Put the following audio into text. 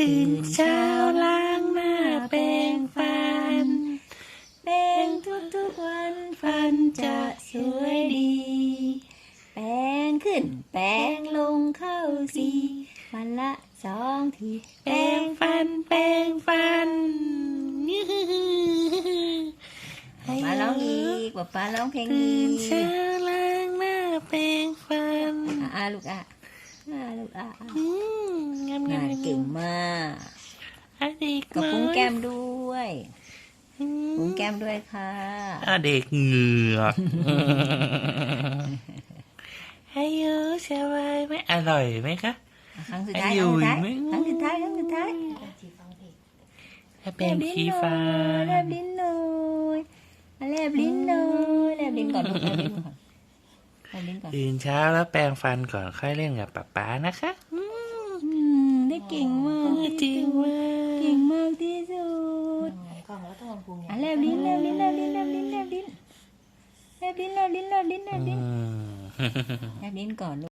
ตื่นเช้าล้างหน้าแปรงฟันแปรงทุกๆวันฟันจะสวยดี แปรงขึ้น แปรงลงเข้าสีวันละสองที แปรงฟัน แปรงฟันมาร้องอีกป๊าป๊าร้องเพลงอีตื่นกเช้าล้างหน้าแปรงฟันอะอะลูกอะอะลูกอะอะอืม งามงางามนเก่งมากอะเด็กกับน้อยปุ้งแก้มด้วยอืมปุ้งแก้มด้วยค่ะอะเด็กเหงือกให้เยอะสบายไหมอร่อยไหมคะครั้งสุดท้ายไอ้คยุ้รั้งยสุดท้ายไม่ครั้งสุดท้ายครั้งสุดท้ายถ้าเป็นขี้ฟ้าแลบลิ้นหน่อยแลบลิ้นหน่อยแลบลิ้นก่อนลูกแลบลิ้นก่อนแลบลิ้นก่อนตื่นเช้าแล้วแปรงฟันก่อนค่อยเล่นกับป๊าป๊านะคะอืมอืมได้ เก่งมากจริงมากเก่งมากที่สุดกล้องแล้วต้องพุงอะแลบลิ้นแลบลิ้นแลบลิ้นแลบลิ้นแลบลิ้นแลบลิ้นแลบลิ้นแลบลิ้นแลบลิ้นอืมแลบลิ้นก่อนลูก